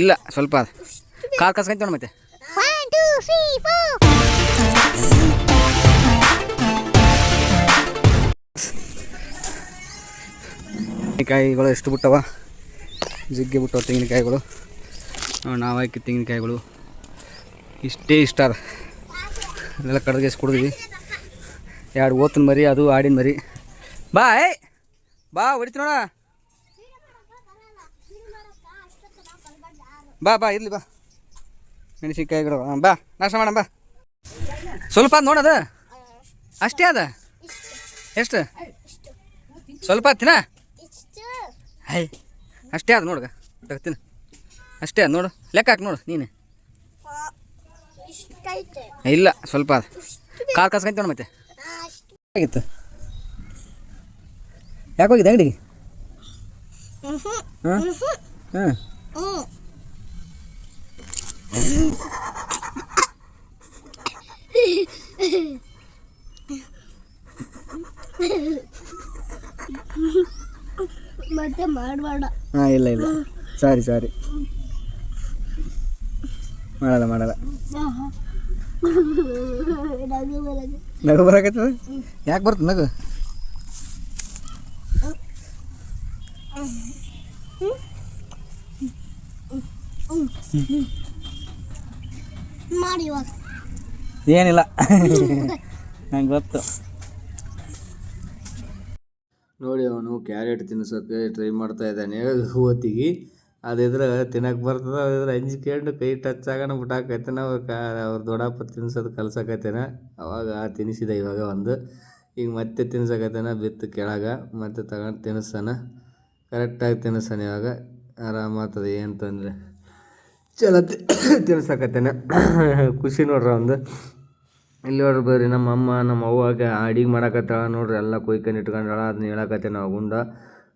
ಇಲ್ಲ ಸ್ವಲ್ಪ ಕಾರ್ ಕಸ್ಕೊಂತ ಮತ್ತೆ. ತೆಂಗಿನಕಾಯಿಗಳು ಎಷ್ಟು ಬಿಟ್ಟವ? ಜಿಗ್ಗಿ ಬಿಟ್ಟವ ತೆಂಗಿನಕಾಯಿಗಳು ನಾವು ಹಾಕಿ ತೆಂಗಿನಕಾಯಿಗಳು ಇಷ್ಟೇ ಇಷ್ಟ ಅದ. ಅದೆಲ್ಲ ಕಡ್ಗೆಸ್ ಕುಡಿದ್ವಿ. ಎರಡು ಓತನ ಮರಿ ಅದು ಆಡಿನ ಮರಿ. ಬಾ ಏ ಬಾ ಹೊಡಿತು ನೋಡ. ಬಾ ಬಾ ಇರ್ಲಿ ಬಾ. ಮೆಣಸಿನ್ಕಾಯಿಗಳು ಹಾಂ ಬಾ. ನಾಷ್ಟ ಮಾಡೋಣ ಬಾ. ಸ್ವಲ್ಪ ನೋಡದ. ಅಷ್ಟೇ ಅದ? ಎಷ್ಟು? ಸ್ವಲ್ಪ ತಿನ್ನ? ಹೈ ಅಷ್ಟೇ ಅದ ನೋಡ್ಗ. ತಿನ್ನ. ಅಷ್ಟೇ ಅದು ನೋಡು. ಲೆಕ್ಕ ಹಾಕಿ ನೋಡು ನೀನು. ಇಲ್ಲ ಸ್ವಲ್ಪ ಅದ. ಕಾಲು ಕಸ್ಕೊಂತ ನೋಡು ಮತ್ತೆ. ಆಗಿತ್ತು. ಯಾಕೆ ಹೋಗಿದೆ ಅಂಗಡಿಗೆ? ಹಾಂ? ಹಾಂ. ಹ್ಞೂ ಮತ್ತೆ ಮಾಡಬೇಡ. ಹಾಂ ಇಲ್ಲ ಇಲ್ಲ. ಸಾರಿ ಸಾರಿ ಮಾಡಲ್ಲ ಮಾಡಲ್ಲ. ನಗು ಬರಾಕತ್ತದ? ಯಾಕೆ ಬರ್ತದೆ ನಗು? ಮಾಡಿ ಇವಾಗ. ಏನಿಲ್ಲ. ನಂಗೆ ಗೊತ್ತು. ನೋಡಿ ಅವನು ಕ್ಯಾರೆಟ್ ತಿನ್ನಿಸೋಕೆ ಟ್ರೈ ಮಾಡ್ತಾ ಇದ್ದಾನೆ. ಹೊತ್ತಿಗೆ ಅದಿದ್ರೆ ತಿನ್ನಕ್ಕೆ ಬರ್ತದ ಅದಿದ್ರೆ ಅಂಜಿಕೊಂಡು ಕೈ ಟಚ್ ಆಗೋಣ ಬಿಟ್ಟಾಕೈತೇನ ಅವ್ರ ಕಾ ಅವ್ರ ದೊಡ್ಡಪ್ಪ ತಿನ್ಸೋದು ಕಲ್ಸಕತ್ತೇನ. ಅವಾಗ ತಿನ್ನಿಸಿದ ಇವಾಗ ಒಂದು. ಈಗ ಮತ್ತೆ ತಿನ್ಸಕತ್ತೇನ ಬಿತ್ತು ಕೆಳಗೆ. ಮತ್ತೆ ತಗೊಂಡು ತಿನ್ನಿಸ್ತಾನ ಕರೆಕ್ಟಾಗಿ ತಿನ್ನಿಸ್ತಾನೆ ಇವಾಗ. ಆರಾಮಾಗ್ತದೆ ಏನು ತೊಂದರೆ. ಚಲೋ ತಿನ್ಸಕತ್ತೇನೆ. ಖುಷಿ ನೋಡ್ರಿ ಒಂದು. ಇಲ್ಲಿ ನೋಡ್ರಿ ಬರ್ರಿ ನಮ್ಮ ಅಮ್ಮ, ನಮ್ಮ ಅವ್ವಾಗ ಅಡಿಗೆ ಮಾಡಕತ್ತಾಳ ನೋಡ್ರಿ, ಎಲ್ಲ ಕುಯ್ಕೊಂಡು ಇಟ್ಕೊಂಡಾಳ. ಅದನ್ನ ಹೇಳಕತ್ತೆ ನಾವು ಗುಂಡ.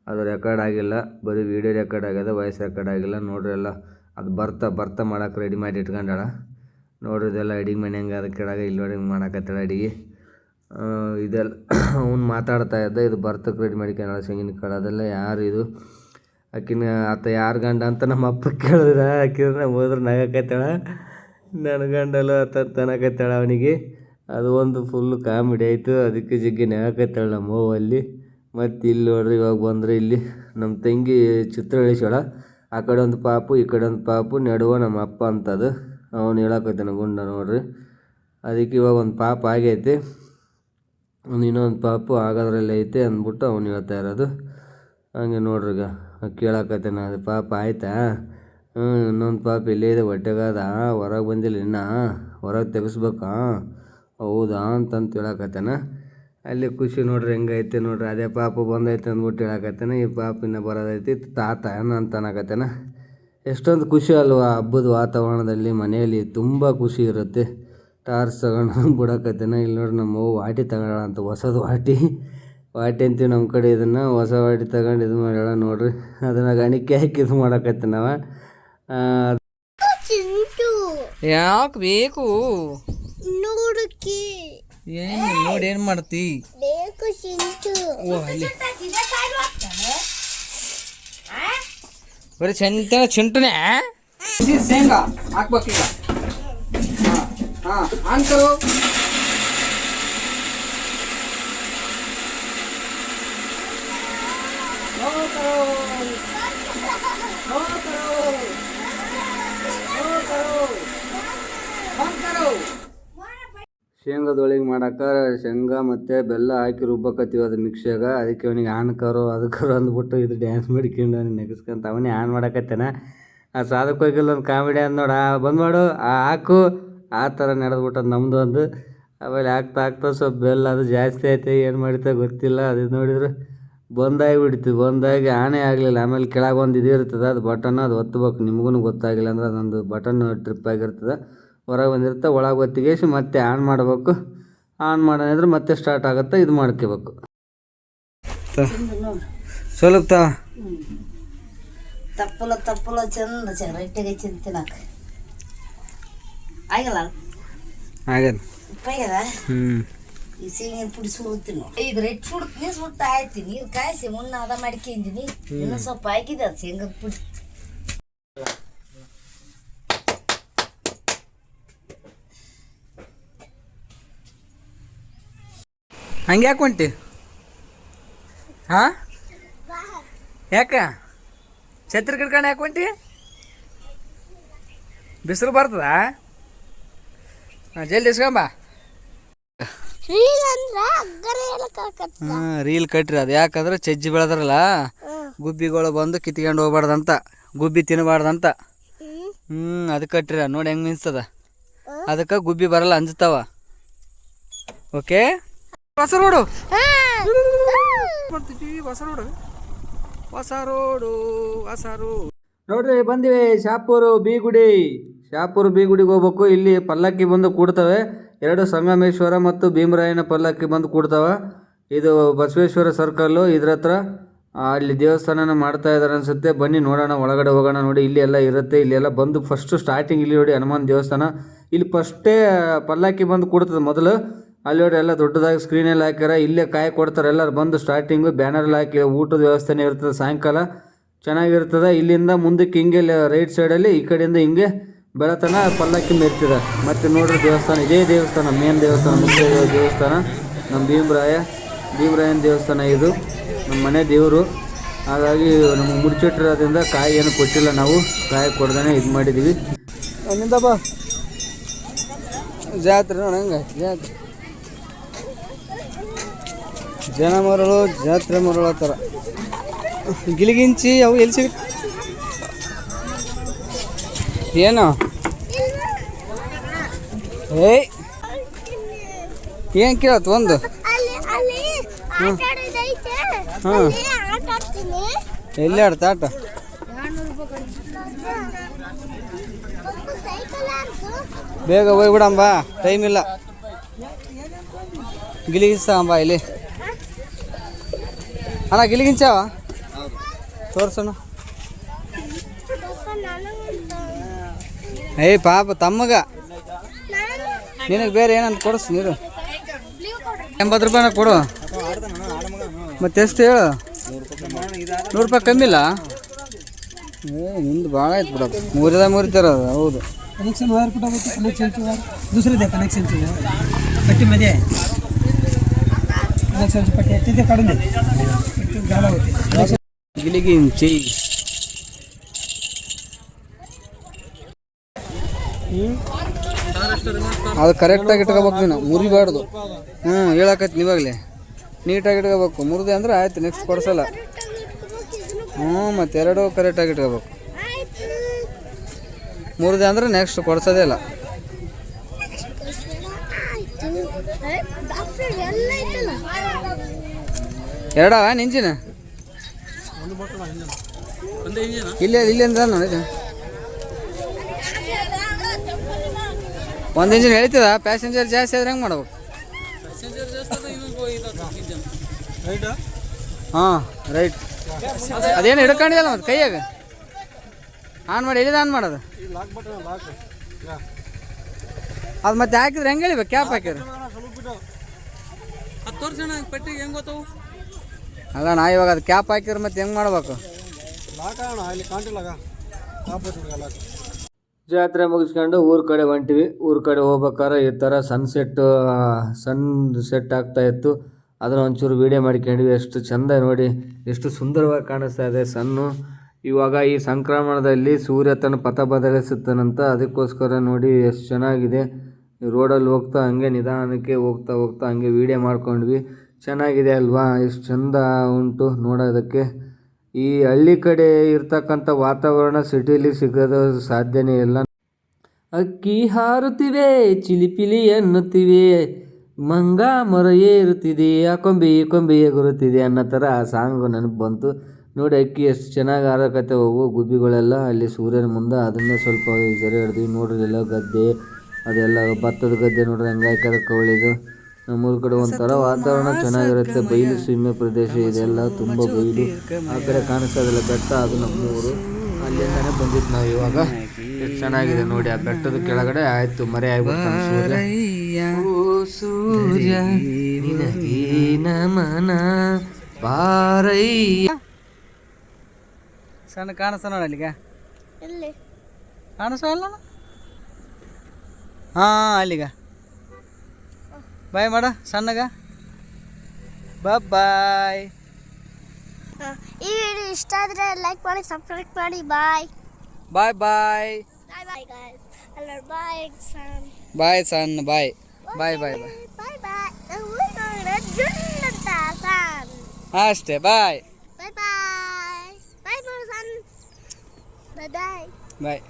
ಅದು ರೆಕಾರ್ಡ್ ಆಗಿಲ್ಲ. ಬರೀ ವೀಡಿಯೋ ರೆಕಾರ್ಡ್ ಆಗ್ಯದ ವಾಯ್ಸ್ ರೆಕಾರ್ಡ್ ಆಗಿಲ್ಲ. ನೋಡ್ರಿ ಎಲ್ಲ, ಅದು ಬರ್ತಾ ಬರ್ತಾ ಮಾಡಕ್ಕೆ ರೆಡಿ ಮಾಡಿ ಇಟ್ಕೊಂಡಾಳ. ನೋಡ್ರಿ ಇದೆಲ್ಲ ಅಡಿಗೆ ಮನೆ ಹಂಗೆ ಅದಕ್ಕೆ ಕೆಳಗೆ, ಇಲ್ಲಿ ಹಿಂಗೆ ಮಾಡಕತ್ತಾಳ ಅಡಿಗೆ. ಇದೆಲ್ಲ ಅವ್ನು ಮಾತಾಡ್ತಾ ಇದ್ದ, ಇದು ಬರ್ತಕ್ಕೆ ರೆಡಿ ಮಾಡಿಕೊಂಡಾಳ. ಸಂಗಿನ ಕಾಳು ಅದೆಲ್ಲ ಯಾರು ಇದು? ಆಕಿನ ಆತ ಯಾರು ಗಂಡ ಅಂತ ನಮ್ಮ ಅಪ್ಪ ಕೇಳಿದ್ರ ಆಕಿದ್ರೆ ಹೋದ್ರೆ ನಗಕತ್ತಾಳ ನನ್ನ ಗಂಡಲ್ಲ ಆತ ತನಕತ್ತಾಳ ಅವನಿಗೆ. ಅದು ಒಂದು ಫುಲ್ ಕಾಮಿಡಿ ಆಯಿತು. ಅದಕ್ಕೆ ಜಗ್ಗಿ ನಗಕತ್ತಾಳ ನಮ್ಮ ಅವ್ವ ಅಲ್ಲಿ. ಮತ್ತು ಇಲ್ಲಿ ನೋಡ್ರಿ ಇವಾಗ ಬಂದರೆ ಇಲ್ಲಿ ನಮ್ಮ ತಂಗಿ ಚಿತ್ರ ಇಳಿಸ್ಯಾಳ ಆ ಕಡೆ ಒಂದು ಪಾಪು, ಈ ಕಡೆ ಒಂದು ಪಾಪು, ನಡುವ ನಮ್ಮ ಅಪ್ಪ ಅಂತದು. ಅವನು ಹೇಳಕತ್ತಾನ ಗುಂಡ ನೋಡ್ರಿ. ಅದಕ್ಕೆ ಇವಾಗ ಒಂದು ಪಾಪ ಆಗೈತಿ. ಒಂದು ಇನ್ನೊಂದು ಪಾಪು ಆಗೋದ್ರಲ್ಲಿ ಐತೆ ಅಂದ್ಬಿಟ್ಟು ಅವ್ನು ಹೇಳ್ತಾ ಇರೋದು. ಹಂಗೆ ನೋಡ್ರಿ ಈಗ. ಕೇಳಕತ್ತೇನ, ಅದು ಪಾಪ ಆಯ್ತಾ? ಹ್ಞೂ ಇನ್ನೊಂದು ಪಾಪ ಇಲ್ಲೇ ಇದೆ ಹೊಟ್ಟೆಗಾದ ಹೊರಗೆ ಬಂದಿಲ್ಲ ಇನ್ನ. ಹೊರಗೆ ತೆಗಿಸ್ಬೇಕಾ? ಹೌದಾ ಅಂತಂತ ಹೇಳಕತ್ತೇನ ಅಲ್ಲಿ ಖುಷಿ ನೋಡ್ರಿ, ಹೆಂಗೈತೆ ನೋಡ್ರಿ. ಅದೇ ಪಾಪ ಬಂದೈತೆ ಅಂದ್ಬಿಟ್ಟು ಹೇಳಕತ್ತೇನ. ಈ ಪಾಪ ಇನ್ನೂ ಬರೋದೈತಿ. ತಾತ ಅಂತ ಅನ್ನಕತ್ತೇನ. ಎಷ್ಟೊಂದು ಖುಷಿ ಅಲ್ವಾ, ಹಬ್ಬದ ವಾತಾವರಣದಲ್ಲಿ ಮನೆಯಲ್ಲಿ. ತುಂಬ ಖುಷಿ ಇರುತ್ತೆ. ಟಾರ್ಚ್ ತಗೊಂಡು ಬಿಡಕತ್ತೇನ. ಇಲ್ಲಿ ನೋಡ್ರಿ ನಮ್ಮ ವಾಟಿ ತಗೊಳ್ಳೋಣ ಅಂತ, ಹೊಸದು ವಾಟಿ. ವಾಟಿ ಅಂತೀವಿ ನಮ್ಮ ಕಡೆ ಇದನ್ನು? ಹೊಸ ವಾಟಿ ತಗೊಂಡು ಇದು ಮಾಡ್ಯಾಳ ನೋಡ್ರಿ. ಅದನ್ನು ಗಣಿಕೆ ಹಾಕಿ ಇದು ಮಾಡಕತ್ತೆ ನಾವು. ಚಿಂಟು. ಯಾಕೆ ಬೇಕು? ನೋಡಕ್ಕೆ ಏನು ನೋಡಿ ಏನು ಮಾಡ್ತಿ? ಬರೀ ಚಂತನ ಚಿಂಟನೆ ಶೇಂಗಾ ಹಾಕ್ಬೇಕೀಗ ಹಾಂ ಹಾಂ. ಕರು ಶೇಂಗಾದೊಳಗೆ ಮಾಡಾಕ ಶೇಂಗಾ ಮತ್ತು ಬೆಲ್ಲ ಹಾಕಿ ರುಬ್ಬಕತ್ತೀವಿ ಅದು ಮಿಕ್ಸಿಯಾಗ ಅದಕ್ಕೆ ಅವನಿಗೆ ಆನ್ ಕರು ಅದಕ್ಕರು ಅಂದ್ಬಿಟ್ಟು ಇದು ಡ್ಯಾನ್ಸ್ ಮಾಡಿಕೊಂಡು ಅವ್ನಿಗೆ ನೆಗಸ್ಕೊಂತ ಅವನೇ ಆನ್ ಮಾಡಕತ್ತೇನ. ಆ ಸಾಧಕ ಹೋಗಿಲ್ಲ ಒಂದು ಕಾಮಿಡಿ ಅಂದ್ ನೋಡ ಬಂದ್ ಮಾಡು, ಆ ಹಾಕು. ಆ ಥರ ನಡೆದ್ಬಿಟ್ಟದು ನಮ್ಮದು ಒಂದು ಆಮೇಲೆ ಹಾಕ್ತಾ ಹಾಕ್ತಾ ಸ್ವಲ್ಪ ಬೆಲ್ಲ ಅದು ಜಾಸ್ತಿ ಐತೆ, ಏನು ಮಾಡಿತ ಗೊತ್ತಿಲ್ಲ, ಅದು ನೋಡಿದ್ರೆ. ಬಂದಾಗಿ ಬಿಡ್ತು ಬಂದಾಗಿ ಆನೆ ಆಗಲಿಲ್ಲ. ಆಮೇಲೆ ಕೆಳಗೆ ಒಂದು ಇದು ಇರ್ತದೆ ಅದು ಬಟನ್ ಅದು ಒತ್ತಬೇಕು. ನಿಮಗೂ ಗೊತ್ತಾಗಿಲ್ಲ ಅಂದ್ರೆ ಅದೊಂದು ಬಟನ್ ಟ್ರಿಪ್ ಆಗಿರ್ತದೆ. ಹೊರಗೆ ಬಂದಿರುತ್ತೆ ಒಳಗೆ ಒತ್ತಿಗೇಸಿ ಮತ್ತೆ ಆನ್ ಮಾಡಬೇಕು. ಆನ್ ಮಾಡೋಣ ಮತ್ತೆ ಸ್ಟಾರ್ಟ್ ಆಗುತ್ತೆ ಇದು ಮಾಡ್ಕೋಬೇಕು. ಸ್ವಲ್ಪ ತಪ್ಪಲ ತಪ್ಪಲ ಚಂದ ರೊಟ್ಟಿಗೆ ಚಂದ ತಿನ್ನಕ ಆಗಿಲ್ಲ? ಆಗ್ಯದ? ಹ್ಞೂ ಈ ಸೀಗಿನ ಪುಡಿ ಸುಡುತ್ತೀನಿ ಇದು ರೆಡ್ ಸುಡುತ್ತೀನಿ ಸುಟ್ಟು ಆಯ್ತು ನೀರು ಕಾಯಿಸಿ ಮುನ್ನ ಅದ ಮಾಡ್ಕೊಂಡಿನಿ ಇನ್ನೂ ಸ್ವಲ್ಪ ಹಾಕಿದ ಅದು ಶೇಂಗದ ಪುಡಿ. ಹಂಗೆ ಯಾಕೆ ಹೊಂಟಿ? ಹಾ? ಯಾಕ? ಛತ್ರಿ ಗಿಡ್ಕೊಂಡು ಯಾಕೆ ಹೊಂಟಿ? ಬಿಸಿಲು ಬರ್ತದಾ? ಜಲ್ದಿ ಇಸ್ಕೊಂಬ ರೀಲ್ ಅಂದ್ರ ಅಗ್ಗರ ಹೇಳಕ್ಕಾಗತ್ತ ಹಾಂ ರೀಲ್ ಕಟ್ರಿ ಅದು. ಯಾಕಂದ್ರೆ ಚಜ್ಜಿ ಬೆಳೆದ್ರಲ್ಲ ಗುಬ್ಬಿಗಳು ಬಂದು ಕಿತ್ಕೊಂಡು ಹೋಗ್ಬಾರ್ದಂತ ಗುಬ್ಬಿ ತಿನ್ನಬಾರ್ದಂತ ಹ್ಮ್. ಅದು ಕಟ್ರಿ ನೋಡಿ ಹೆಂಗ್ ಮಿನ್ಸ್ತದ ಅದಕ್ಕೆ ಗುಬ್ಬಿ ಬರಲ್ಲ ಅಂಜತಾವ ಓಕೆ ಹೊಸ ರೋಡು ಹೊಸ ರೋಡು ಹೊಸ ರೋಡು ಹೊಸ ರೋಡು ನೋಡ್ರಿ ಬಂದಿವೆ ಶಾಪೂರು ಬೀಗುಡಿ. ಶಾಪೂರು ಬೀಗುಡಿಗೆ ಹೋಗ್ಬೇಕು. ಇಲ್ಲಿ ಪಲ್ಲಕ್ಕಿ ಬಂದು ಕೂಡ್ತವೆ. ಎರಡು ಸಂಗಮೇಶ್ವರ ಮತ್ತು ಭೀಮರಾಯನ ಪಲ್ಲಕ್ಕಿ ಬಂದು ಕೂಡ್ತಾವ. ಇದು ಬಸವೇಶ್ವರ ಸರ್ಕಲ್ಲು ಇದ್ರ ಹತ್ರ ಅಲ್ಲಿ ದೇವಸ್ಥಾನನ ಮಾಡ್ತಾ ಇದ್ದಾರೆ ಅನ್ಸುತ್ತೆ. ಬನ್ನಿ ನೋಡೋಣ, ಒಳಗಡೆ ಹೋಗೋಣ ನೋಡಿ. ಇಲ್ಲಿ ಎಲ್ಲ ಇರುತ್ತೆ. ಇಲ್ಲಿ ಎಲ್ಲ ಬಂದು ಫಸ್ಟ್ ಸ್ಟಾರ್ಟಿಂಗ್ ಇಲ್ಲಿ ನೋಡಿ ಹನುಮಾನ್ ದೇವಸ್ಥಾನ. ಇಲ್ಲಿ ಫಸ್ಟೇ ಪಲ್ಲಕ್ಕಿ ಬಂದು ಕೂಡ್ತದೆ ಮೊದಲು. ಅಲ್ಲಿ ನೋಡಿ ಎಲ್ಲ ದೊಡ್ಡದಾಗಿ ಸ್ಕ್ರೀನ್ ಎಲ್ಲ ಹಾಕ್ಯಾರ. ಇಲ್ಲೇ ಕಾಯಿ ಕೊಡ್ತಾರೆ. ಎಲ್ಲರೂ ಬಂದು ಸ್ಟಾರ್ಟಿಂಗು ಬ್ಯಾನರ್ ಎಲ್ಲ ಹಾಕಿ, ಊಟದ ವ್ಯವಸ್ಥೆನೇ ಇರ್ತದೆ ಸಾಯಂಕಾಲ. ಚೆನ್ನಾಗಿರ್ತದೆ. ಇಲ್ಲಿಂದ ಮುಂದಕ್ಕೆ ಹಿಂಗೆ ರೈಟ್ ಸೈಡಲ್ಲಿ ಈ ಕಡೆಯಿಂದ ಹಿಂಗೆ. ಬೆಳತನ ಪಲ್ಲಕ್ಕಿ ಮೆರ್ತಿದ ಮತ್ತು ನೋಡ್ರಿ ದೇವಸ್ಥಾನ, ಇದೇ ದೇವಸ್ಥಾನ ಮೇನ್ ದೇವಸ್ಥಾನ, ಮುಖ್ಯ ದೇವಸ್ಥಾನ. ನಮ್ಮ ಭೀಮರಾಯ, ಭೀಮರಾಯನ ದೇವಸ್ಥಾನ ಇದು. ನಮ್ಮ ಮನೆ ದೇವರು. ಹಾಗಾಗಿ ನಮಗೆ ಮುಡ್ಚಿಟ್ಟಿರೋದ್ರಿಂದ ಕಾಯಿ ಏನು ಕೊಟ್ಟಿಲ್ಲ ನಾವು. ಕಾಯಿ ಕೊಡ್ದೇ ಇದು ಮಾಡಿದ್ದೀವಿ ಬಾ. ಜಾತ್ರೆ ನೋಡಂಗೆ ಜಾತ್ರೆ. ಜನ ಮರಳು, ಜಾತ್ರೆ ಮರಳು ಆ ಥರ ಗಿಲಿಗಿಂಚಿ ಅವು ಎಲ್ಲಿ ಸಿಗುತ್ತೆ ಏನು? ಏಯ್. ಏನು ಕೇಳತ್ ಒಂದು? ಆಡ್ತೀನಿ. ಎಲ್ಲಿ ಆಡ್ತ ಆಟ? ಬೇಗ ಹೋಗ್ಬಿಡಂಬ ಟೈಮ್ ಇಲ್ಲ. ಗಿಲಿಗಿಸ್ತಾಂಬ ಅಂಬ ಇಲ್ಲಿ. ಅಣ್ಣ ಗಿಲಿಗಿಂಚಾವ ತೋರ್ಸೋಣ ಏಯ್ ಪಾಪ ತಮ್ಮಗ. ನಿನಗೆ ಬೇರೆ ಏನಂತ ಕೊಡಿಸ್ ನೀರು ಎಂಬತ್ತು ರೂಪಾಯಿನ ಕೊಡು. ಮತ್ತೆ ಎಷ್ಟು ಹೇಳು? ನೂರು ರೂಪಾಯಿ ಕಮ್ಮಿಲ್ಲ ಏ ನಿಂದು ಭಾಳ ಆಯ್ತು ಬಿಡಪ್ಪ ಮೂರದ ಮುರಿತಾರ ಹೌದು. ಕನೆಕ್ಷನ್ ವೈರ್ ಕೂಡ ಕನೆಕ್ಷನ್ ದೂಸರದೇ ಕನೆಕ್ಷನ್ ಪಟ್ಟಿ ಮಧ್ಯೆ. ಕನೆಕ್ಷನ್ ಪಟ್ಟಿ. ಎತ್ತಿದ್ದೆ ಕಡಿಮೆ. ಗಿಲಿಗಿ ಚೇ. ಅದು ಕರೆಕ್ಟಾಗಿ ಇಟ್ಕೋಬೇಕು ನೀನು. ಮುರಿಬಾರ್ದು. ಹ್ಞೂ ಹೇಳಕತ್ತಿ ಇವಾಗಲೇ ನೀಟಾಗಿ ಇಟ್ಕೋಬೇಕು. ಮುರಿದೆ ಅಂದ್ರೆ ಆಯ್ತು ನೆಕ್ಸ್ಟ್ ಕೊಡ್ಸಲ್ಲ. ಹ್ಞೂ ಮತ್ತೆ ಎರಡು ಕರೆಕ್ಟಾಗಿ ಇಟ್ಕೋಬೇಕು. ಮುರಿದೆ ಅಂದ್ರೆ ನೆಕ್ಸ್ಟ್ ಕೊಡ್ಸೋದೇ ಇಲ್ಲ. ಎರಡ ನಿಂಜಿನ? ಇಲ್ಲ ಇಲ್ಲೇ ಇಲ್ಲಿಂದ ನೋಡಿ ಒಂದು ಇಂಜಿನ್ ಹೇಳ್ತದ ಪ್ಯಾಸೆಂಜರ್ ಜಾಸ್ತಿ ಆದ್ರೆ ಹೆಂಗೆ ಮಾಡ್ಬೇಕು? ಹಾಂ ರೈಟ್ ಅದೇನು ಹಿಡ್ಕೊಂಡಿಲ್ಲ ಮತ್ತೆ ಕೈಯಾಗ? ಆನ್ ಮಾಡಿ ಎಲ್ಲಿದೆ ಆನ್ ಮಾಡೋದು? ಅದು ಮತ್ತೆ ಹಾಕಿದ್ರೆ ಹೆಂಗೆ ಹೇಳಿಬೇಕು ಕ್ಯಾಪ್ ಹಾಕಿದ್ರೆ? ಅಲ್ಲ ನಾ ಇವಾಗ ಅದು ಕ್ಯಾಪ್ ಹಾಕಿದ್ರೆ ಮತ್ತೆ ಹೆಂಗೆ ಮಾಡ್ಬೇಕು? ಜಾತ್ರೆ ಮುಗಿಸ್ಕೊಂಡು ಊರ ಕಡೆ ಹೊಂಟಿವಿ. ಊರ ಕಡೆ ಹೋಗ್ಬೇಕಾದ್ರೆ ಈ ಥರ ಸನ್ಸೆಟ್ ಸನ್ ಸೆಟ್ ಆಗ್ತಾ ಇತ್ತು. ಅದನ್ನ ಒಂಚೂರು ವೀಡಿಯೋ ಮಾಡ್ಕೊಂಡ್ವಿ. ಎಷ್ಟು ಚಂದ ನೋಡಿ, ಎಷ್ಟು ಸುಂದರವಾಗಿ ಕಾಣಿಸ್ತಾ ಇದೆ ಸನ್ನು ಇವಾಗ ಈ ಸಂಕ್ರಮಣದಲ್ಲಿ ಸೂರ್ಯ ತನ್ನ ಪಥ ಬದಲಿಸುತ್ತಾನಂತ ಅದಕ್ಕೋಸ್ಕರ ನೋಡಿ ಎಷ್ಟು ಚೆನ್ನಾಗಿದೆ. ರೋಡಲ್ಲಿ ಹೋಗ್ತಾ ಹಂಗೆ ನಿಧಾನಕ್ಕೆ ಹೋಗ್ತಾ ಹೋಗ್ತಾ ಹಂಗೆ ವೀಡಿಯೋ ಮಾಡ್ಕೊಂಡ್ವಿ. ಚೆನ್ನಾಗಿದೆ ಅಲ್ವಾ? ಎಷ್ಟು ಚಂದ ಉಂಟು ನೋಡೋದಕ್ಕೆ. ಈ ಹಳ್ಳಿ ಕಡೆ ಇರ್ತಕ್ಕಂಥ ವಾತಾವರಣ ಸಿಟಿಲಿ ಸಿಗೋದು ಸಾಧ್ಯನೇ ಇಲ್ಲ. ಅಕ್ಕಿ ಹಾರುತ್ತಿವೆ, ಚಿಲಿಪಿಲಿ ಎನ್ನುತ್ತಿವೆ, ಮಂಗ ಮೊರ ಏರುತ್ತಿದೆ, ಆ ಕೊಂಬೆ ಈ ಕೊಂಬೆ ಎಗುರುತ್ತಿದೆ ಅನ್ನೋ ಥರ ಆ ಸಾಂಗ್ ನನಗೆ ಬಂತು. ನೋಡಿ ಅಕ್ಕಿ ಎಷ್ಟು ಚೆನ್ನಾಗಿ ಹಾರಕತ್ತೆ ಹೋಗು, ಗುಬ್ಬಿಗಳೆಲ್ಲ ಅಲ್ಲಿ ಸೂರ್ಯನ ಮುಂದೆ, ಅದನ್ನೇ ಸ್ವಲ್ಪ ಸೆರೆ ಹಿಡ್ದು ನೋಡ್ರಿ, ಎಲ್ಲ ಗದ್ದೆ, ಅದೆಲ್ಲ ಭತ್ತದ ಗದ್ದೆ ನೋಡ್ರಿ ಹೆಂಗಾಯ್ಕದ ಕವಳಿದು. ನಮ್ಮೂರ ಕಡೆ ಒಂಥರ ವಾತಾವರಣ ಚೆನ್ನಾಗಿರುತ್ತೆ. ಬಯಲು ಸೀಮೆ ಪ್ರದೇಶ ಇದೆಲ್ಲ ತುಂಬ ಬಯಲು ಆ ಕಡೆ ಕಾಣಿಸೋದಿಲ್ಲ ಬೆಟ್ಟ ಅದು ನಮ್ಮೂರು. ಅಲ್ಲಿಂದಾನೆ ಬಂದಿದ್ದು ನಾವು ಇವಾಗ. ಎಷ್ಟು ಚೆನ್ನಾಗಿದೆ ನೋಡಿ ಆ ಬೆಟ್ಟದ ಕೆಳಗಡೆ ಆಯ್ತು ಮರೆ ಆಗ್ಬಿಟ್ಟು ಸೂರ್ಯ. ನಮನ. ಬಾರಯ್ಯ. ಸಣ್ಣ ಕಾಣಿಸ್ತ ನೋಡಿ ಅಲ್ಲಿಗ. ಎಲ್ಲಿ? ಕಾಣಿಸಲ್ಲ ಹಾಂ ಅಲ್ಲಿಗ. ಬಾಯ್ ಮಾಡ ಸಣ್ಣಗ. ಬಾಯ್. ಈ ವಿಡಿಯೋ ಇಷ್ಟ ಆದ್ರೆ ಲೈಕ್ ಮಾಡಿ ಸಬ್ಸ್ಕ್ರೈಬ್ ಮಾಡಿ ಬಾಯ್ ಬಾಯ್. ಬಾಯ್ ಬಾಯ್. ಸನ್ ಬಾಯ್ ಬಾಯ್ ಬಾಯ್. ಬಾಯ್ ಅಷ್ಟೇ ಬಾಯ್. ಬಾಯ್ ಬಾಯ್ ಬಾಯ್ ಬಾಯ್ ಬಾಯ್.